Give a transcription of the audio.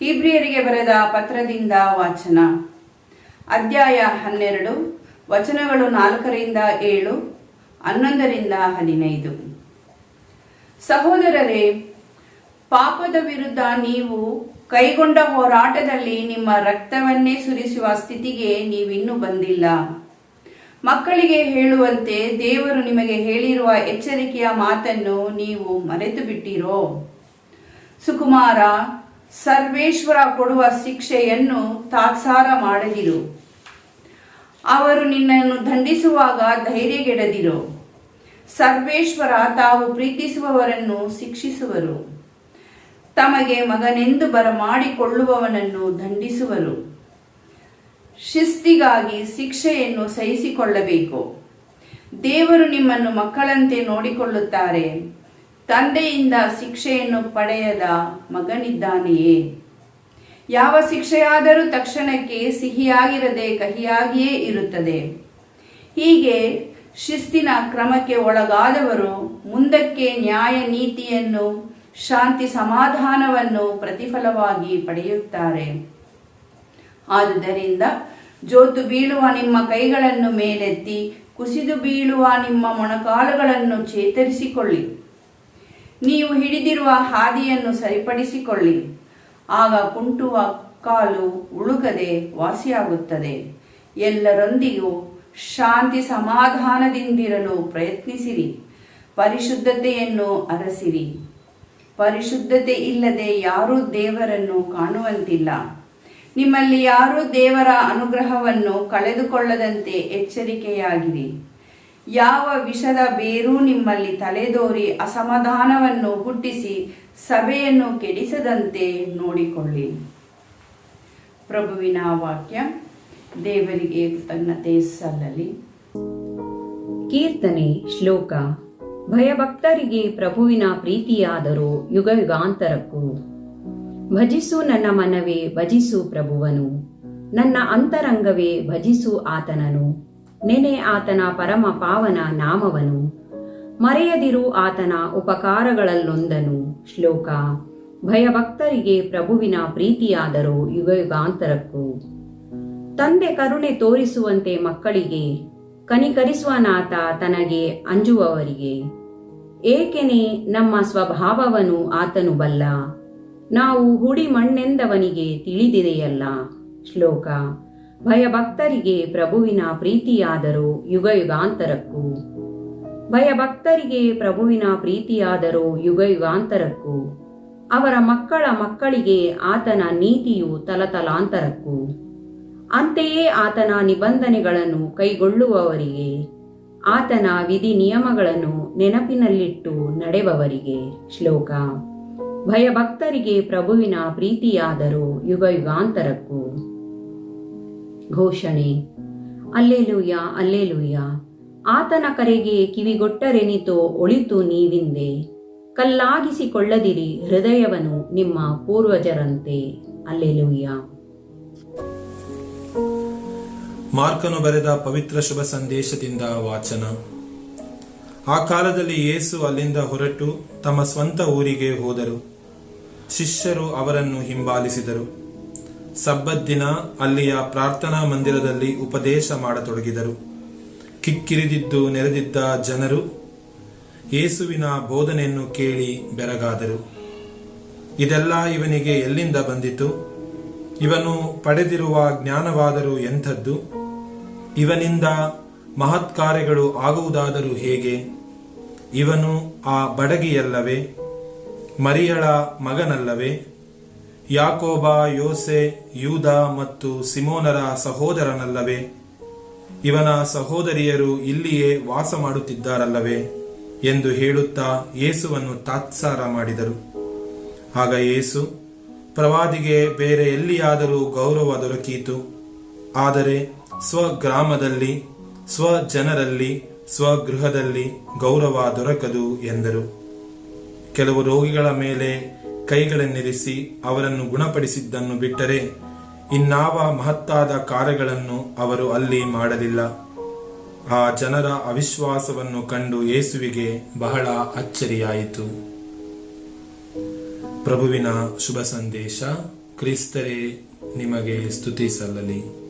ಇಬ್ರಿಯರಿಗೆ ಬರೆದ ಪತ್ರದಿಂದ ವಾಚನ. ಅಧ್ಯಾಯ ಹನ್ನೆರಡು, ವಚನಗಳು ನಾಲ್ಕರಿಂದ ಏಳು, ಹನ್ನೊಂದರಿಂದ ಹದಿನೈದು. ಸಹೋದರರೇ, ಪಾಪದ ವಿರುದ್ಧ ನೀವು ಕೈಗೊಂಡ ಹೋರಾಟದಲ್ಲಿ ನಿಮ್ಮ ರಕ್ತವನ್ನೇ ಸುರಿಸುವ ಸ್ಥಿತಿಗೆ ನೀವಿನ್ನೂ ಬಂದಿಲ್ಲ. ಮಕ್ಕಳಿಗೆ ಹೇಳುವಂತೆ ದೇವರು ನಿಮಗೆ ಹೇಳಿರುವ ಎಚ್ಚರಿಕೆಯ ಮಾತನ್ನು ನೀವು ಮರೆತು ಬಿಟ್ಟಿರೋ ಸುಕುಮಾರ, ಸರ್ವೇಶ್ವರ ಕೊಡುವ ಶಿಕ್ಷೆಯನ್ನು ತಾತ್ಸಾರ ಮಾಡದಿರು. ಅವರು ನಿನ್ನನ್ನು ದಂಡಿಸುವಾಗ ಧೈರ್ಯಗೆಡದಿರು. ಸರ್ವೇಶ್ವರ ತಾವು ಪ್ರೀತಿಸುವವರನ್ನು ಶಿಕ್ಷಿಸುವರು. ತಮಗೆ ಮಗನೆಂದು ಬರಮಾಡಿಕೊಳ್ಳುವವನನ್ನು ದಂಡಿಸುವರು. ಶಿಸ್ತಿಗಾಗಿ ಶಿಕ್ಷೆಯನ್ನು ಸಹಿಸಿಕೊಳ್ಳಬೇಕು. ದೇವರು ನಿಮ್ಮನ್ನು ಮಕ್ಕಳಂತೆ ನೋಡಿಕೊಳ್ಳುತ್ತಾರೆ. ತಂದೆಯಿಂದ ಶಿಕ್ಷೆಯನ್ನು ಪಡೆಯದ ಮಗನಿದ್ದಾನೆಯೇ? ಯಾವ ಶಿಕ್ಷೆಯಾದರೂ ತಕ್ಷಣಕ್ಕೆ ಸಿಹಿಯಾಗಿರದೆ ಕಹಿಯಾಗಿಯೇ ಇರುತ್ತದೆ. ಹೀಗೆ ಶಿಸ್ತಿನ ಕ್ರಮಕ್ಕೆ ಒಳಗಾದವರು ಮುಂದಕ್ಕೆ ನ್ಯಾಯ ನೀತಿಯನ್ನು, ಶಾಂತಿ ಸಮಾಧಾನವನ್ನು ಪ್ರತಿಫಲವಾಗಿ ಪಡೆಯುತ್ತಾರೆ. ಆದುದರಿಂದ ಜೋತು ಬೀಳುವ ನಿಮ್ಮ ಕೈಗಳನ್ನು ಮೇಲೆತ್ತಿ, ಕುಸಿದು ಬೀಳುವ ನಿಮ್ಮ ಮೊಣಕಾಲುಗಳನ್ನು ಚೇತರಿಸಿಕೊಳ್ಳಿ. ನೀವು ಹಿಡಿದಿರುವ ಹಾದಿಯನ್ನು ಸರಿಪಡಿಸಿಕೊಳ್ಳಿ. ಆಗ ಕುಂಟುವ ಕಾಲು ಉಳುಕದೆ ವಾಸಿಯಾಗುತ್ತದೆ. ಎಲ್ಲರೊಂದಿಗೂ ಶಾಂತಿ ಸಮಾಧಾನದಿಂದಿರಲು ಪ್ರಯತ್ನಿಸಿರಿ. ಪರಿಶುದ್ಧತೆಯನ್ನು ಅರಸಿರಿ. ಪರಿಶುದ್ಧತೆ ಇಲ್ಲದೆ ಯಾರೂ ದೇವರನ್ನು ಕಾಣುವಂತಿಲ್ಲ. ನಿಮ್ಮಲ್ಲಿ ಯಾರೂ ದೇವರ ಅನುಗ್ರಹವನ್ನು ಕಳೆದುಕೊಳ್ಳದಂತೆ ಎಚ್ಚರಿಕೆಯಾಗಿರಿ. ಯಾವ ವಿಷದ ಬೇರೂ ನಿಮ್ಮಲ್ಲಿ ತಲೆದೋರಿ ಅಸಮಾಧಾನವನ್ನು ಹುಟ್ಟಿಸಿ ಸಭೆಯನ್ನು ಕೆಡಿಸದಂತೆ ನೋಡಿಕೊಳ್ಳಿ. ಪ್ರಭುವಿನ ವಾಕ್ಯ, ದೇವರಿಗೆ ಕೃತಜ್ಞತೆ ಸಲ್ಲಲಿ. ಕೀರ್ತನೆ, ಶ್ಲೋಕ. ಭಯಭಕ್ತರಿಗೆ ಪ್ರಭುವಿನ ಪ್ರೀತಿಯಾದರೂ ಯುಗ ಯುಗಾಂತರಕ್ಕೂ ಭಜಿಸು ನನ್ನ ಮನವೇ, ಭಜಿಸು ಪ್ರಭುವನು. ನನ್ನ ಅಂತರಂಗವೇ, ಭಜಿಸು ಆತನನು. ನೆನೆ ಆತನ ಪರಮ ಪಾವನ ನಾಮವನು. ಮರೆಯದಿರು ಆತನ ಉಪಕಾರಗಳಲ್ಲೊಂದನು. ಶ್ಲೋಕ, ಭಯಭಕ್ತರಿಗೆ ಪ್ರಭುವಿನ ಪ್ರೀತಿಯಾದರೂ ಯುಗ ಯುಗಾಂತರಕ್ಕೂ ತಂದೆ ಕರುಣೆ ತೋರಿಸುವಂತೆ ಮಕ್ಕಳಿಗೆ ಕನಿಕರಿಸುವ ಕನಿಕರಿಸುವನಾತ ತನಗೆ ಅಂಜುವವರಿಗೆ. ಏಕೆನೆ ನಮ್ಮ ಸ್ವಭಾವವನು ಆತನು ಬಲ್ಲ. ನಾವು ಹುಡಿ ಮಣ್ಣೆಂದವನಿಗೆ ತಿಳಿದಿದೆಯಲ್ಲ. ಶ್ಲೋಕ ಭಯಭಕ್ತರಿಗೆ ಪ್ರಭುವಿನ ಪ್ರೀತಿಯಾದರೂ ಯುಗ ಯುಗಾಂತರಕ್ಕೂ ಭಯಭಕ್ತರಿಗೆ ಪ್ರಭುವಿನ ಪ್ರೀತಿಯಾದರೂ ಯುಗ ಯುಗಾಂತರಕ್ಕೂ ಅವರ ಮಕ್ಕಳ ಮಕ್ಕಳಿಗೆ ಆತನ ನೀತಿಯು ತಲತಲಾಂತರಕ್ಕೂ. ಅಂತೆಯೇ ಆತನ ನಿಬಂಧನೆಗಳನ್ನು ಕೈಗೊಳ್ಳುವವರಿಗೆ, ಆತನ ವಿಧಿ ನಿಯಮಗಳನ್ನು ನೆನಪಿನಲ್ಲಿಟ್ಟು ನಡೆವವರಿಗೆ. ಶ್ಲೋಕ. ಭಯಭಕ್ತರಿಗೆ ಪ್ರಭುವಿನ ಪ್ರೀತಿಯಾದರೂ ಯುಗ ಯುಗಾಂತರಕ್ಕೂ ಘೋಷಣೆ. ಅಲ್ಲೇಲೂಯ ಅಲ್ಲೇಲೂಯ ಆತನ ಕರೆಗೆ ಕಿವಿಗೊಟ್ಟರೆನಿತೋ ಒಳಿತು ನೀವಿಂದೆ. ಕಲ್ಲಾಗಿಸಿಕೊಳ್ಳದಿರಿ ಹೃದಯವನು ನಿಮ್ಮ ಪೂರ್ವಜರಂತೆ. ಅಲ್ಲೇಲೂಯ ಮಾರ್ಕನು ಬರೆದ ಪವಿತ್ರ ಶುಭ ಸಂದೇಶದಿಂದ ವಾಚನ. ಆ ಕಾಲದಲ್ಲಿ ಯೇಸು ಅಲ್ಲಿಂದ ಹೊರಟು ತಮ್ಮ ಸ್ವಂತ ಊರಿಗೆ ಹೋದರು. ಶಿಷ್ಯರು ಅವರನ್ನು ಹಿಂಬಾಲಿಸಿದರು. ಸಬ್ಬತ್ ದಿನ ಅಲ್ಲಿಯ ಪ್ರಾರ್ಥನಾ ಮಂದಿರದಲ್ಲಿ ಉಪದೇಶ ಮಾಡತೊಡಗಿದರು. ಕಿಕ್ಕಿರಿದಿದ್ದು ನೆರೆದಿದ್ದ ಜನರು ಯೇಸುವಿನ ಬೋಧನೆಯನ್ನು ಕೇಳಿ ಬೆರಗಾದರು. ಇದೆಲ್ಲ ಇವನಿಗೆ ಎಲ್ಲಿಂದ ಬಂದಿತು? ಇವನು ಪಡೆದಿರುವ ಜ್ಞಾನವಾದರೂ ಎಂಥದ್ದು? ಇವನಿಂದ ಮಹತ್ಕಾರ್ಯಗಳು ಆಗುವುದಾದರೂ ಹೇಗೆ? ಇವನು ಆ ಬಡಗಿಯಲ್ಲವೇ? ಮರಿಯಳ ಮಗನಲ್ಲವೇ? ಯಾಕೋಬ, ಯೋಸೆ, ಯೂದ ಮತ್ತು ಸಿಮೋನರ ಸಹೋದರನಲ್ಲವೇ? ಇವನ ಸಹೋದರಿಯರು ಇಲ್ಲಿಯೇ ವಾಸ ಮಾಡುತ್ತಿದ್ದಾರಲ್ಲವೇ ಎಂದು ಹೇಳುತ್ತಾ ಯೇಸುವನ್ನು ತಾತ್ಸಾರ ಮಾಡಿದರು. ಆಗ ಯೇಸು, ಪ್ರವಾದಿಗೆ ಬೇರೆ ಎಲ್ಲಿಯಾದರೂ ಗೌರವ ದೊರಕೀತು. ಆದರೆ ಸ್ವಗ್ರಾಮದಲ್ಲಿ, ಸ್ವಜನರಲ್ಲಿ, ಸ್ವಗೃಹದಲ್ಲಿ ಗೌರವ ದೊರಕದು ಎಂದರು. ಕೆಲವು ರೋಗಿಗಳ ಮೇಲೆ ಕೈಗಳನ್ನಿರಿಸಿ ಅವರನ್ನು ಗುಣಪಡಿಸಿದ್ದನ್ನು ಬಿಟ್ಟರೆ ಇನ್ನಾವ ಮಹತ್ತಾದ ಕಾರ್ಯಗಳನ್ನು ಅವರು ಅಲ್ಲಿ ಮಾಡಲಿಲ್ಲ. ಆ ಜನರ ಅವಿಶ್ವಾಸವನ್ನು ಕಂಡು ಯೇಸುವಿಗೆ ಬಹಳ ಅಚ್ಚರಿಯಾಯಿತು. ಪ್ರಭುವಿನ ಶುಭ ಸಂದೇಶ, ಕ್ರಿಸ್ತರೇ, ನಿಮಗೆ ಸ್ತುತಿ ಸಲ್ಲಲಿ.